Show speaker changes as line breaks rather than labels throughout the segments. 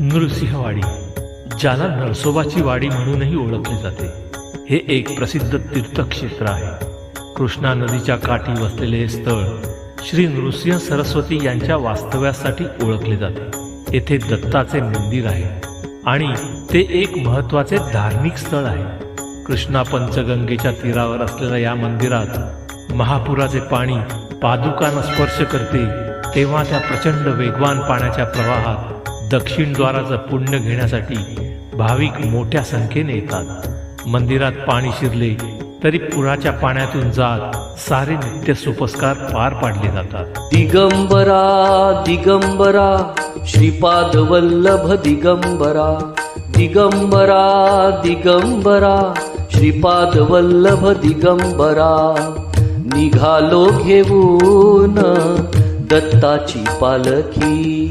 नृसिंहवाडी ज्याला नरसोबाची वाडी म्हणूनही ओळखले जाते. हे एक प्रसिद्ध तीर्थक्षेत्र आहे. कृष्णा नदीच्या काठी वसलेले हे स्थळ श्री नृसिंह सरस्वती यांच्या वास्तव्यासाठी ओळखले जाते. येथे दत्ताचे मंदिर आहे आणि ते एक महत्त्वाचे धार्मिक स्थळ आहे. कृष्णा पंचगंगेच्या तीरावर असलेल्या या मंदिरात महापुराचे पाणी पादुकांना स्पर्श करते तेव्हा त्या प्रचंड वेगवान पाण्याच्या प्रवाहात दक्षिणद्वाराचं पुण्य घेण्यासाठी भाविक मोठ्या संख्येने येतात. मंदिरात पाणी शिरले तरी पुराच्या पाण्यातून जात सारे नित्य सुपस्कार पार पाडले जातात.
दिगंबरा दिगंबरा श्रीपाद वल्लभ दिगंबरा. दिगंबरा दिगंबरा श्रीपाद वल्लभ दिगंबरा. निघालो घेऊन दत्ताची पालखी.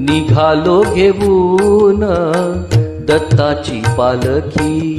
निघालो घेऊन दत्ताची पालखी.